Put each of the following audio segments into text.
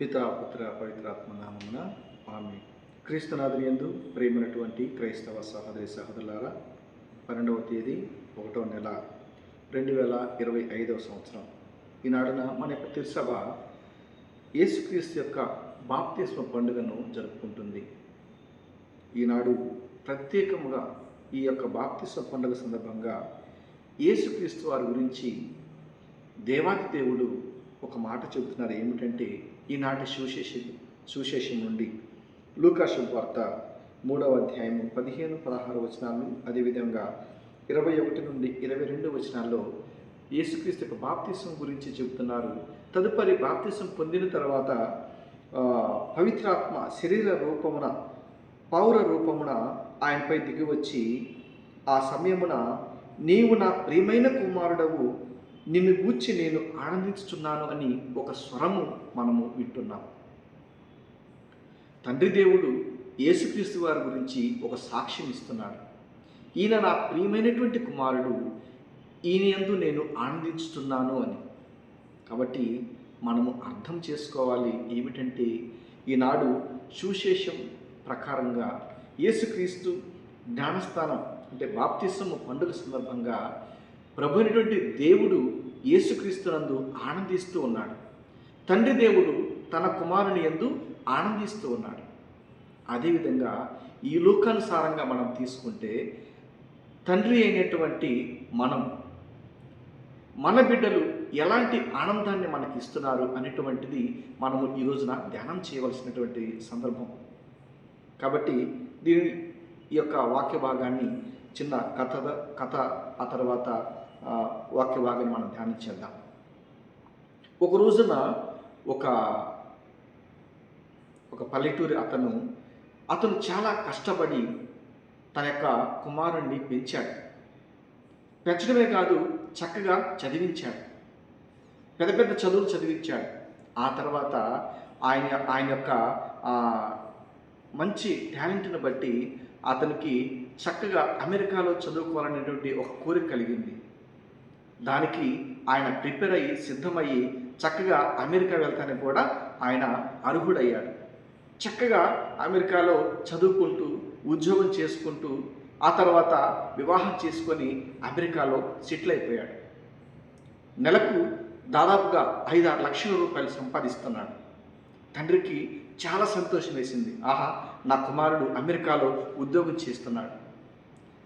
పిత పుత్ర పవిత్రాత్మ నామమున ఆమె క్రీస్తునాథుని ఎందు ప్రేమైనటువంటి క్రైస్తవ సహోదరి సహోదరులారా పన్నెండవ తేదీ ఒకటో నెల రెండు వేల ఇరవై ఐదవ సంవత్సరం. ఈనాడున మన యొక్క తిరుసభ యేసుక్రీస్తు యొక్క బాప్తిస్మ పండుగను జరుపుకుంటుంది. ఈనాడు ప్రత్యేకముగా ఈ యొక్క బాప్తిస్మ పండుగ సందర్భంగా యేసుక్రీస్తు వారి గురించి దేవాది దేవుడు ఒక మాట చెబుతున్నారు. ఏమిటంటే ఈనాటి సుశేషం సుశేషం నుండి లూకాశు వార్త మూడవ అధ్యాయము పదిహేను పదహారు వచనాలు. అదేవిధంగా ఇరవై ఒకటి నుండి ఇరవై రెండు వచనాల్లో యేసుక్రీస్తు యొక్క బాప్తిసం గురించి చెబుతున్నారు. తదుపరి బాప్తిసం పొందిన తర్వాత పవిత్రాత్మ శరీర రూపమున పౌర రూపమున ఆయనపై దిగివచ్చి ఆ సమయమున నీవు నా ప్రియమైన కుమారుడవు నిన్ను గూర్చి నేను ఆనందించుచున్నాను అని ఒక స్వరము మనము వింటున్నాం. తండ్రి దేవుడు యేసుక్రీస్తు వారి గురించి ఒక సాక్ష్యం ఇస్తున్నాడు. ఈయన నా ప్రియమైనటువంటి కుమారుడు ఈయనందు నేను ఆనందించుతున్నాను అని. కాబట్టి మనము అర్థం చేసుకోవాలి ఏమిటంటే ఈనాడు సుశేషం ప్రకారంగా యేసుక్రీస్తు జ్ఞానస్థానం అంటే బాప్తిసము పండుగ సందర్భంగా ప్రభు అయినటువంటి దేవుడు యేసుక్రీస్తునందు ఆనందిస్తూ ఉన్నాడు. తండ్రి దేవుడు తన కుమారుని యందు ఆనందిస్తూ ఉన్నాడు. అదేవిధంగా ఈ లోకానుసారంగా మనం తీసుకుంటే తండ్రి అయినటువంటి మనం మన బిడ్డలు ఎలాంటి ఆనందాన్ని మనకి ఇస్తున్నారు అనేటువంటిది మనము ఈ రోజున ధ్యానం చేయవలసినటువంటి సందర్భం. కాబట్టి దీని ఈ యొక్క వాక్య భాగాన్ని చిన్న కథ కథ ఆ తర్వాత వాక్య భాగం మనం ధ్యానం చేద్దాం ఒక రోజున ఒక ఒక పల్లెటూరి అతను అతను చాలా కష్టపడి తన యొక్క కుమారుణ్ణి పెంచాడు. పెంచడమే కాదు చక్కగా చదివించాడు. పెద్ద పెద్ద చదువులు చదివించాడు. ఆ తర్వాత ఆయన ఆయన యొక్క మంచి టాలెంట్ను బట్టి అతనికి చక్కగా అమెరికాలో చదువుకోవాలనేటువంటి ఒక కోరిక కలిగింది. దానికి ఆయన ప్రిపేర్ అయ్యి సిద్ధమయ్యి చక్కగా అమెరికా వెళ్తానికి కూడా ఆయన అర్హుడయ్యాడు. చక్కగా అమెరికాలో చదువుకుంటూ ఉద్యోగం చేసుకుంటూ ఆ తర్వాత వివాహం చేసుకొని అమెరికాలో సెటిల్ అయిపోయాడు. నెలకు దాదాపుగా ఐదారు లక్షల రూపాయలు సంపాదిస్తున్నాడు. తండ్రికి చాలా సంతోషం వేసింది. ఆహా నా కుమారుడు అమెరికాలో ఉద్యోగం చేస్తున్నాడు.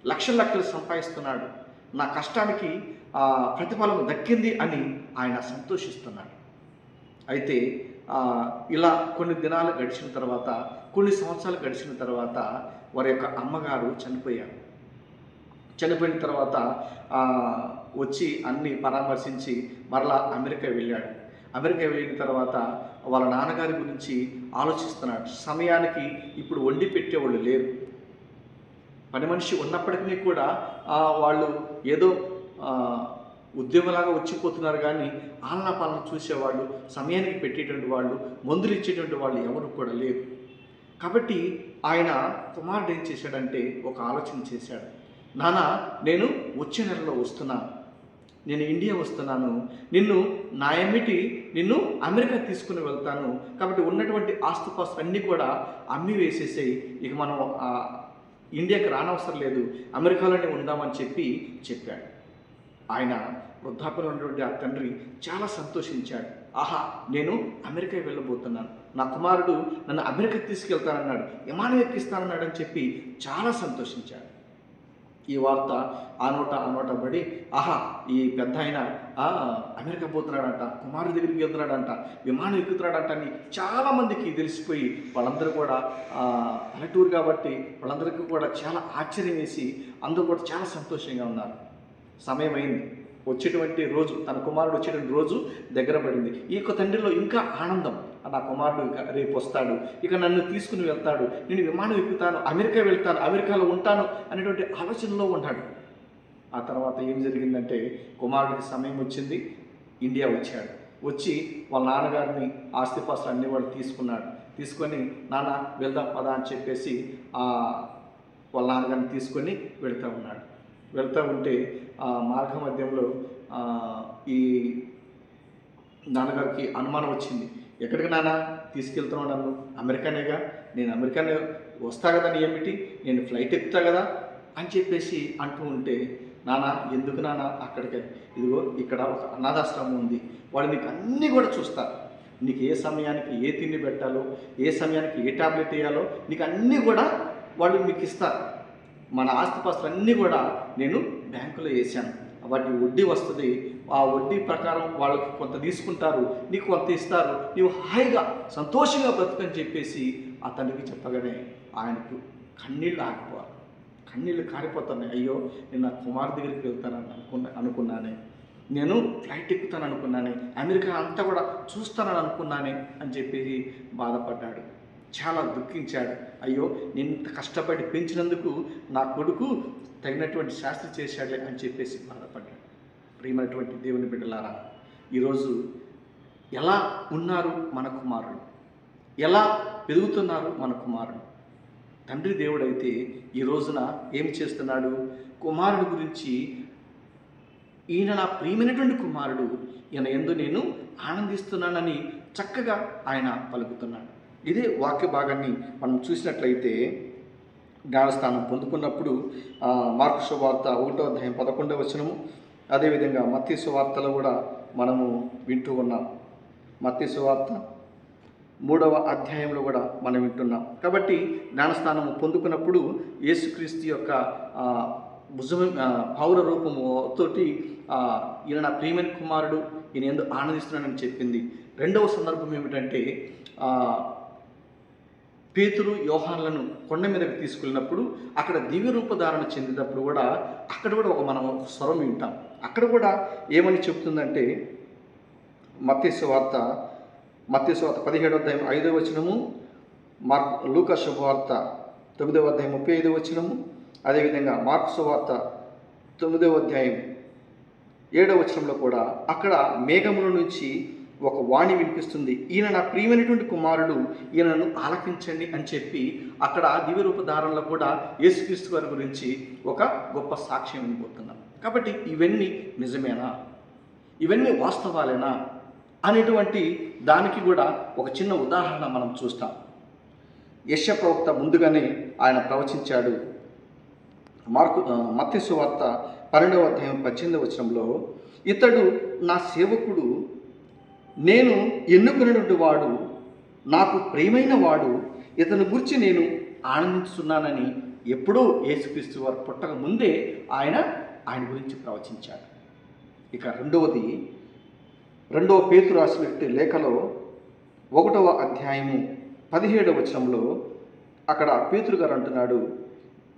లక్షల లక్షలు సంపాదిస్తున్నాడు. నా కష్టానికి ప్రతిఫలం దక్కింది అని ఆయన సంతోషిస్తున్నాడు అయితే ఇలా కొన్ని దినాలు గడిచిన తర్వాత కొన్ని సంవత్సరాలు గడిచిన తర్వాత వారి యొక్క అమ్మగారు చనిపోయారు. చనిపోయిన తర్వాత వచ్చి అన్ని పరామర్శించి మరలా అమెరికా వెళ్ళాడు. అమెరికా వెళ్ళిన తర్వాత వాళ్ళ నాన్నగారి గురించి ఆలోచిస్తున్నాడు. సమయానికి ఇప్పుడు వండి పెట్టేవాళ్ళు లేరు. పని మనిషి ఉన్నప్పటికీ కూడా వాళ్ళు ఏదో ఉద్యోగంలాగా వచ్చిపోతున్నారు కానీ ఆలన పాలన చూసేవాళ్ళు సమయానికి పెట్టేటువంటి వాళ్ళు మందులు ఇచ్చేటువంటి వాళ్ళు ఎవరు కూడా లేరు. కాబట్టి ఆయన కుమారుడు ఏం చేశాడంటే ఒక ఆలోచన చేశాడు. నాన్న నేను వచ్చే నెలలో వస్తున్నాను నేను ఇండియా వస్తున్నాను. నిన్ను నా ఎమ్మిటి నిన్ను అమెరికా తీసుకుని వెళ్తాను. కాబట్టి ఉన్నటువంటి ఆస్తుపాస్తులు అన్నీ కూడా అమ్మి వేసేసేయి. ఇక మనం ఇండియాకి రానవసరం లేదు. అమెరికాలోనే ఉందామని చెప్పి చెప్పాడు. ఆయన వృద్ధాప్యంలో ఉన్నటువంటి ఆ తండ్రి చాలా సంతోషించాడు. ఆహా నేను అమెరికా వెళ్ళబోతున్నాను. నా కుమారుడు నన్ను అమెరికా తీసుకెళ్తానన్నాడు. విమానం ఎక్కిస్తానన్నాడు అని చెప్పి చాలా సంతోషించాడు. ఈ వార్త ఆ నోట ఆ నోట పడి ఆహా ఈ పెద్ద ఆయన ఆ, అమెరికా పోతున్నాడంట కుమారుడి దగ్గరికి వెళ్తున్నాడంట విమానం ఎక్కుతున్నాడంట అని చాలామందికి తెలిసిపోయి వాళ్ళందరూ కూడా పల్లెటూరు కాబట్టి వాళ్ళందరికీ కూడా చాలా ఆశ్చర్యం వేసి అందరూ కూడా చాలా సంతోషంగా ఉన్నారు. సమయం అయింది. వచ్చేటువంటి రోజు తన కుమారుడు వచ్చేటువంటి రోజు దగ్గర పడింది. ఈ యొక్క తండ్రిలో ఇంకా ఆనందం నా కుమారుడు ఇక రేపు వస్తాడు. ఇక నన్ను తీసుకుని వెళ్తాడు. నేను విమానం ఎక్కుతాను అమెరికా వెళ్తాను అమెరికాలో ఉంటాను అనేటువంటి ఆలోచనలో ఉన్నాడు. ఆ తర్వాత ఏం జరిగిందంటే కుమారుడికి సమయం వచ్చింది. ఇండియా వచ్చాడు. వచ్చి వాళ్ళ నాన్నగారిని ఆస్తిపాస్తులు అన్ని వాళ్ళు తీసుకున్నాడు. తీసుకొని నాన్న వెళ్దాం పదా అని చెప్పేసి ఆ వాళ్ళ నాన్నగారిని తీసుకొని వెళ్తూ ఉన్నాడు. వెళ్తూ ఉంటే ఆ మార్గ మధ్యంలో ఈ నాన్నగారికి అనుమానం వచ్చింది. ఎక్కడికి నాన్న? తీసుకెళ్తున్నావు నన్ను. అమెరికానేగా? నేను అమెరికానే వస్తా కదా ఏమిటి? నేను ఫ్లైట్ ఎక్కుతా కదా? అని చెప్పేసి అంటూ ఉంటే నానా ఎందుకు నానా అక్కడికి? ఇదిగో ఇక్కడ ఒక అనాథాశ్రమం ఉంది. వాళ్ళు నీకు అన్నీ కూడా చూస్తారు. నీకు ఏ సమయానికి ఏ తిండి పెట్టాలో ఏ సమయానికి ఏ టాబ్లెట్ వేయాలో నీకు అన్నీ కూడా వాళ్ళు మీకు ఇస్తారు. మన ఆస్తిపాస్తులు అన్నీ కూడా నేను బ్యాంకులో వేసాను వాటి వడ్డీ వస్తుంది ఆ వడ్డీ ప్రకారం వాళ్ళకి కొంత తీసుకుంటారు నీకు కొంత ఇస్తారు నీవు హాయిగా సంతోషంగా బ్రతుకని చెప్పేసి అతనికి చెప్పగానే ఆయనకు కన్నీళ్ళు ఆగిపోవాలి. కన్నీళ్ళు కారిపోతున్నాయి. అయ్యో నేను నా కుమార్ దగ్గరికి వెళ్తానని అనుకున్నా అనుకున్నానే. నేను ఫ్లైట్ ఎక్కుతాను అనుకున్నానే. అమెరికా అంతా కూడా చూస్తానని అనుకున్నానే అని చెప్పేసి బాధపడ్డాడు. చాలా దుఃఖించాడు. అయ్యో నేను ఇంత కష్టపడి పెంచినందుకు నా కొడుకు తగినటువంటి శాస్త్రి చేశాడే అని చెప్పేసి బాధపడ్డాడు. ప్రియమైనటువంటి దేవుని బిడ్డలారా ఈరోజు ఎలా ఉన్నారు మన కుమారుడు ఎలా పెరుగుతున్నారు మన కుమారుడు తండ్రి దేవుడైతే ఈ రోజున ఏం చేస్తున్నాడు? కుమారుడు గురించి ఈయన నా ప్రియమైనటువంటి కుమారుడు ఈయన ఎందు నేను ఆనందిస్తున్నానని చక్కగా ఆయన పలుకుతున్నాడు. ఇదే వాక్య భాగాన్ని మనం చూసినట్లయితే జ్ఞానస్థానం పొందుకున్నప్పుడు ఆ, మార్కు శువార్త ఒకటో అధ్యాయం పదకొండవ వచనము అదేవిధంగా మత్తి సువార్తలు కూడా మనము వింటూ ఉన్నాం. మత్తి సువార్త మూడవ అధ్యాయంలో కూడా మనం వింటున్నాం. కాబట్టి జ్ఞానస్థానం పొందుకున్నప్పుడు యేసుక్రీస్తు యొక్క భుజం పౌర రూపము తోటి ఈయన నా ప్రియమైన కుమారుడు ఈయన ఎందుకు ఆనందిస్తున్నానని చెప్పింది. రెండవ సందర్భం ఏమిటంటే పేతురు యోహాన్లను కొండ మీదకి తీసుకెళ్ళినప్పుడు అక్కడ దివ్య రూపధారణ చెందినప్పుడు కూడా అక్కడ కూడా ఒక మనం ఒక స్వరం వింటాం. అక్కడ కూడా ఏమని చెప్తుందంటే మత్స్యవార్త మత్స్యవార్త మత్స్య పదిహేడవ అధ్యాయం ఐదవ వచనము మార్క్ లూక శుభవార్త తొమ్మిదవ అధ్యాయం ముప్పై ఐదవ వచనము అదేవిధంగా మార్క్ శుభవార్త తొమ్మిదవ అధ్యాయం ఏడవ వచనంలో కూడా అక్కడ మేఘముల నుంచి ఒక వాణి వినిపిస్తుంది. ఈయన నా ప్రియమైనటువంటి కుమారుడు ఈయనను ఆలకించండి అని చెప్పి అక్కడ దివ్య రూపధారణలో కూడా యేసుక్రీస్తు వారి గురించి ఒక గొప్ప సాక్ష్యం వినిపోతున్నాం కాబట్టి ఇవన్నీ నిజమేనా? ఇవన్నీ వాస్తవాలేనా? అనేటువంటి దానికి కూడా ఒక చిన్న ఉదాహరణ మనం చూస్తాం. యశ ప్రవక్త ముందుగానే ఆయన ప్రవచించాడు. మార్కు మత్స్సు వార్త పన్నెండవ అధ్యాయం పద్దెనిమిదవ వచనంలో ఇతడు నా సేవకుడు నేను ఎన్నుకున్నటువంటి వాడు నాకు ప్రియమైన వాడు ఇతని గురించి నేను ఆనందిస్తున్నానని ఎప్పుడో యేసుక్రీస్తు వారు పుట్టక ముందే ఆయన ఆయన గురించి ప్రవచించాడు. ఇక రెండవది రెండవ పేతు రాసినట్టు లేఖలో ఒకటవ అధ్యాయము పదిహేడవ వచనంలో అక్కడ పేతురు గారు అంటున్నాడు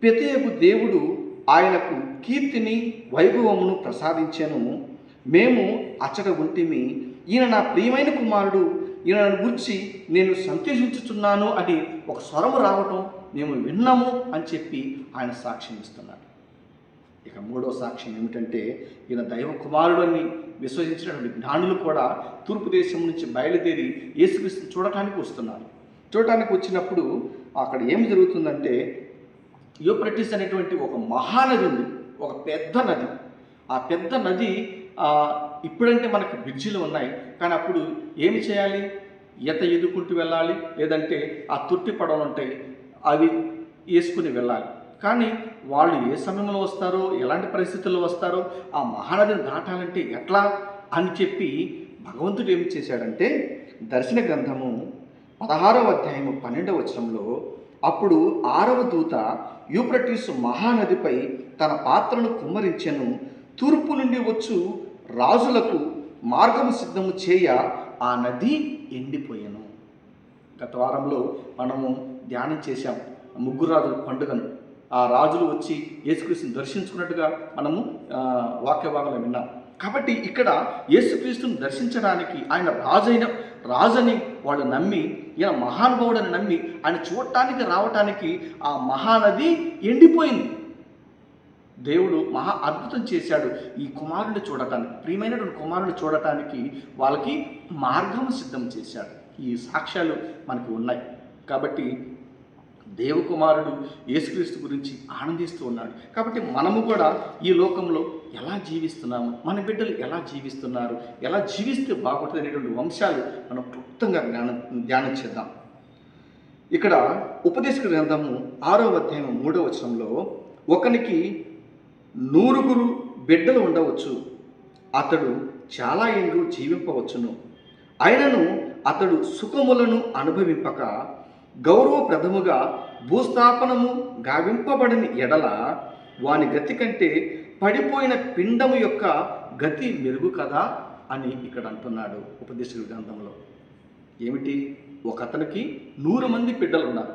ప్రత్యేకు దేవుడు ఆయనకు కీర్తిని వైభవమును ప్రసాదించెను. మేము అచ్చట ఉంటిమి. ఈయన నా ప్రియమైన కుమారుడు. ఈయనను గురించి నేను సంతోషించుచున్నాను అని ఒక స్వరము రావటం మేము విన్నాము అని చెప్పి ఆయన సాక్ష్యం ఇస్తున్నాడు. ఇక మూడో సాక్ష్యం ఏమిటంటే ఈయన దైవ కుమారుడు విశ్వసించినటువంటి జ్ఞానులు కూడా తూర్పు దేశం నుంచి బయలుదేరి యేసుక్రీస్తుని చూడటానికి వస్తున్నారు. చూడటానికి వచ్చినప్పుడు అక్కడ ఏం జరుగుతుందంటే యూప్రటిస్ అనేటువంటి ఒక మహానది ఉంది ఒక పెద్ద నది. ఆ పెద్ద నది ఇప్పుడంటే మనకు బ్రిడ్జిలు ఉన్నాయి కానీ అప్పుడు ఏమి చేయాలి? ఈత ఎదుకుంటూ వెళ్ళాలి లేదంటే ఆ తుట్టి పడవలు ఉంటాయి అవి వేసుకుని వెళ్ళాలి. కానీ వాళ్ళు ఏ సమయంలో వస్తారో ఎలాంటి పరిస్థితుల్లో వస్తారో ఆ మహానదిని దాటాలంటే ఎట్లా అని చెప్పి భగవంతుడు ఏమి చేశాడంటే దర్శన గ్రంథము పదహారవ అధ్యాయము పన్నెండవ వచనంలో అప్పుడు ఆరవ దూత యూప్రటీస్ మహానదిపై తన పాత్రను కుమ్మరించెను. తూర్పు నుండి వచ్చు రాజులకు మార్గము సిద్ధము చేయ ఆ నది ఎండిపోయాను. గత వారంలో మనము ధ్యానం చేశాం ముగ్గురు రాజుల పండుగను. ఆ రాజులు వచ్చి యేసుక్రీస్తుని దర్శించుకున్నట్టుగా మనము వాక్యభాగంలో విన్నాం. కాబట్టి ఇక్కడ యేసుక్రీస్తుని దర్శించడానికి ఆయన రాజైన రాజని వాళ్ళు నమ్మి ఈయన మహానుభావుడని నమ్మి ఆయన చూడటానికి రావటానికి ఆ మహానది ఎండిపోయింది. దేవుడు మహా అద్భుతం చేశాడు ఈ కుమారుని చూడటానికి ప్రియమైనటువంటి కుమారుని చూడటానికి వాళ్ళకి మార్గం సిద్ధం చేశాడు. ఈ సాక్ష్యాలు మనకి ఉన్నాయి. కాబట్టి దేవకుమారుడు యేసుక్రీస్తు గురించి ఆనందిస్తూ ఉన్నాడు. కాబట్టి మనము కూడా ఈ లోకంలో ఎలా జీవిస్తున్నాము? మన బిడ్డలు ఎలా జీవిస్తున్నారు? ఎలా జీవిస్తే బాగుంటుంది అనేటువంటి వంశాలు మనం క్లుప్తంగా జ్ఞానం ధ్యానం చేద్దాం. ఇక్కడ ఉపదేశ గ్రంథము ఆరో అధ్యాయం మూడో వచనంలో ఒకనికి నూరుగురు బిడ్డలు ఉండవచ్చు అతడు చాలా ఏండ్లు జీవింపవచ్చును. అయినను అతడు సుఖములను అనుభవింపక గౌరవప్రదముగా భూస్థాపనము గావింపబడిన ఎడల వాని గతి కంటే పడిపోయిన పిండము యొక్క గతి మెరుగు కదా అని ఇక్కడ అంటున్నాడు ఉపదేశకుడి గ్రంథంలో. ఏమిటి? ఒక అతనికి నూరు మంది బిడ్డలు ఉన్నారు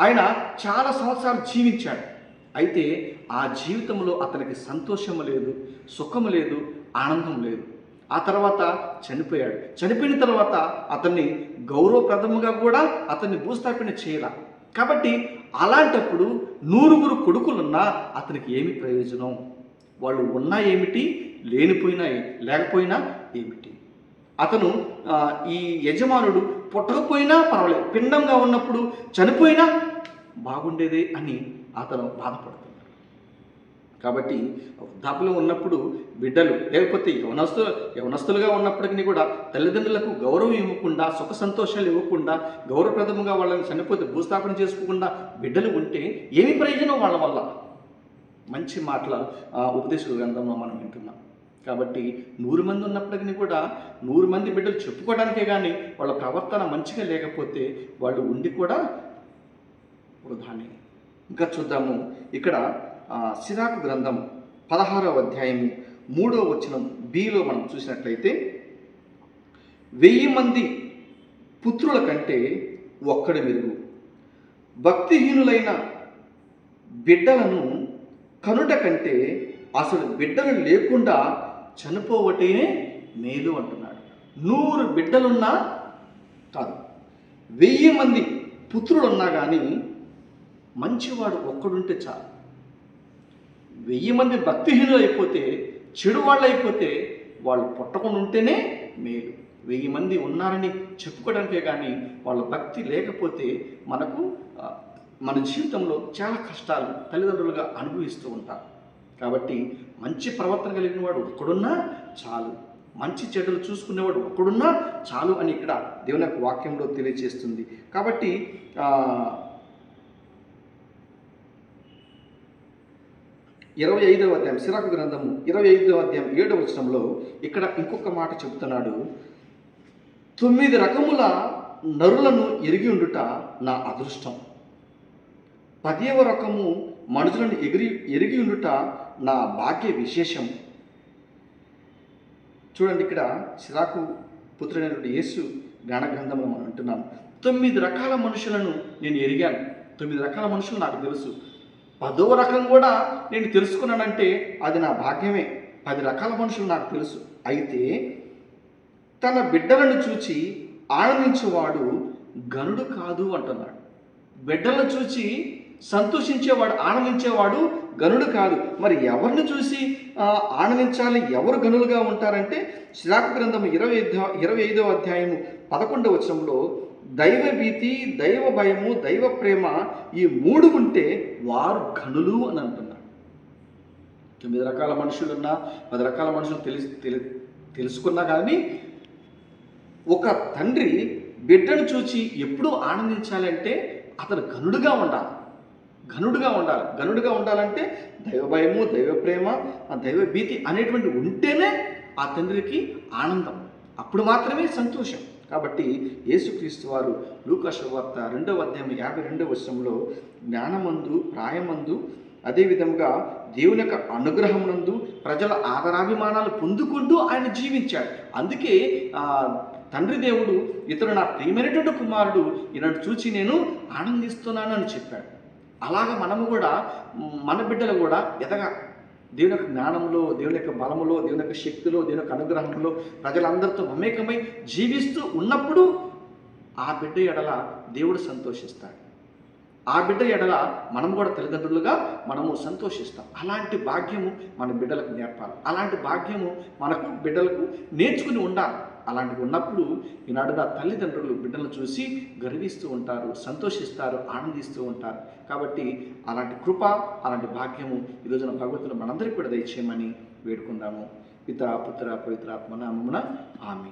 ఆయన చాలా సంవత్సరాలు జీవించాడు. అయితే ఆ జీవితంలో అతనికి సంతోషము లేదు సుఖము లేదు ఆనందం లేదు. ఆ తర్వాత చనిపోయాడు. చనిపోయిన తర్వాత అతన్ని గౌరవప్రదముగా కూడా అతన్ని భూస్థాపన చేయాల. కాబట్టి అలాంటప్పుడు నూరుగురు కొడుకులున్నా అతనికి ఏమి ప్రయోజనం? వాళ్ళు ఉన్నా ఏమిటి? లేనిపోయినా లేకపోయినా ఏమిటి? అతను ఈ యజమానుడు పుట్టకపోయినా పర్వాలేదు. పిండంగా ఉన్నప్పుడు చనిపోయినా బాగుండేదే అని అతను బాధపడుతుంది కాబట్టి వృద్ధాప్యం ఉన్నప్పుడు బిడ్డలు లేకపోతే యవనస్తు యవనస్తులుగా ఉన్నప్పటికీ కూడా తల్లిదండ్రులకు గౌరవం ఇవ్వకుండా సుఖ సంతోషాలు ఇవ్వకుండా గౌరవప్రదముగా వాళ్ళని చనిపోతే భూస్థాపన చేసుకోకుండా బిడ్డలు ఉంటే ఏమి ప్రయోజనం వాళ్ళ వల్ల? మంచి మాటల ఆ, ఉపదేశ గ్రంథంలో మనం వింటున్నాం. కాబట్టి నూరు మంది ఉన్నప్పటికీ కూడా నూరు మంది బిడ్డలు చెప్పుకోవడానికే కానీ వాళ్ళ ప్రవర్తన మంచిగా లేకపోతే వాళ్ళు ఉండి కూడా వృధానే. ఇంకా చూద్దాము. ఇక్కడ సిరాకు గ్రంథం పదహారవ అధ్యాయము మూడో వచనం బిలో మనం చూసినట్లయితే వెయ్యి మంది పుత్రుల కంటే ఒక్కడి మెరుగు. భక్తిహీనులైన బిడ్డలను కనుట కంటే అసలు బిడ్డలు లేకుండా చనిపోవటే మేలు అంటున్నాడు. నూరు బిడ్డలున్నా కాదు. వెయ్యి మంది పుత్రులున్నా కానీ మంచివాడు ఒక్కడుంటే చాలు. వెయ్యి మంది భక్తిహీనులు అయిపోతే చెడు వాళ్ళు అయిపోతే వాళ్ళు పుట్టకుండా ఉంటేనే మేలు. వెయ్యి మంది ఉన్నారని చెప్పుకోవడానికే కానీ వాళ్ళ భక్తి లేకపోతే మనకు మన జీవితంలో చాలా కష్టాలు తల్లిదండ్రులుగా అనుభవిస్తూ ఉంటాం. కాబట్టి మంచి ప్రవర్తన కలిగిన వాడు ఒక్కడున్నా చాలు. మంచి చెడులు చూసుకునేవాడు ఒక్కడున్నా చాలు అని ఇక్కడ దేవుని యొక్క వాక్యంలో తెలియజేస్తుంది. కాబట్టి ఆ, ఇరవై ఐదవ అధ్యాయం సిరాకు గ్రంథము ఇరవై ఐదవ అధ్యాయం ఏడవ వచనంలో ఇక్కడ ఇంకొక మాట చెబుతున్నాడు. తొమ్మిది రకముల నరులను ఎరిగి ఉండుట నా అదృష్టం. పదివ రకము మనుషులను ఎగిరి ఎరిగి ఉండుట నా భాగ్య విశేషం. చూడండి ఇక్కడ సిరాకు పుత్రుడైనటువంటి యేసు జ్ఞాన మనం అంటున్నాం తొమ్మిది రకాల మనుషులను నేను ఎరిగాను. తొమ్మిది రకాల మనుషులు నాకు తెలుసు. పదవ రకం కూడా నేను తెలుసుకున్నానంటే అది నా భాగ్యమే. పది రకాల మనుషులు నాకు తెలుసు. అయితే తన బిడ్డలను చూచి ఆనందించేవాడు గనుడు కాదు అంటున్నాడు. బిడ్డలను చూచి సంతోషించేవాడు ఆనందించేవాడు గనుడు కాదు. మరి ఎవరిని చూసి ఆనందించాలి ఎవరు గనులుగా ఉంటారంటే? శ్రాకు గ్రంథం ఇరవై ఇరవై ఐదవ అధ్యాయము పదకొండవ వచనంలో దైవ భీతి దైవ భయము దైవ ప్రేమ ఈ మూడు ఉంటే వారు గనులు అని అంటున్నాడు తొమ్మిది రకాల మనుషులున్నా పది రకాల మనుషులు తెలిసి తెలి తెలుసుకున్నా కానీ ఒక తండ్రి బిడ్డను చూచి ఎప్పుడూ ఆనందించాలంటే అతను గనుడుగా ఉండాలి. ఘనుడుగా ఉండాలి. ఘనుడుగా ఉండాలంటే దైవ భయము దైవ ప్రేమ ఆ దైవ భీతి అనేటువంటి ఉంటేనే ఆ తండ్రికి ఆనందం. అప్పుడు మాత్రమే సంతోషం. కాబట్టి యేసుక్రీస్తు వారు లూకాశవార్త రెండవ అధ్యాయం యాభై రెండవ వర్షంలో జ్ఞానమందు ప్రాయమందు అదేవిధంగా దేవుని యొక్క అనుగ్రహమునందు ప్రజల ఆదరాభిమానాలు పొందుకుంటూ ఆయన జీవించాడు. అందుకే తండ్రి దేవుడు ఇతడు నా ప్రియమైనటువంటి కుమారుడు ఈయనను చూచి నేను ఆనందిస్తున్నాను అని చెప్పాడు. అలాగ మనము కూడా మన బిడ్డలు కూడా ఎదగా దేవుని యొక్క జ్ఞానంలో దేవుని యొక్క బలములో దేవుని యొక్క శక్తిలో దేవుని యొక్క అనుగ్రహంలో ప్రజలందరితో మమేకమై జీవిస్తూ ఉన్నప్పుడు ఆ బిడ్డ ఎడల దేవుడు సంతోషిస్తాడు. ఆ బిడ్డ ఎడల మనం కూడా తల్లిదండ్రులుగా మనము సంతోషిస్తాం. అలాంటి భాగ్యము మన బిడ్డలకు నేర్పాలి. అలాంటి భాగ్యము మనకు బిడ్డలకు నేర్చుకుని ఉండాలి. అలాంటివి ఉన్నప్పుడు ఈనాడున తల్లిదండ్రులు బిడ్డలను చూసి గర్విస్తూ ఉంటారు సంతోషిస్తారు ఆనందిస్తూ ఉంటారు. కాబట్టి అలాంటి కృప అలాంటి భాగ్యము ఈ రోజున భగవంతుడు మనందరికీ కూడా దయచేయమని వేడుకుందాము. పిత పుత్ర పవిత్రాత్మ నామమున ఆమె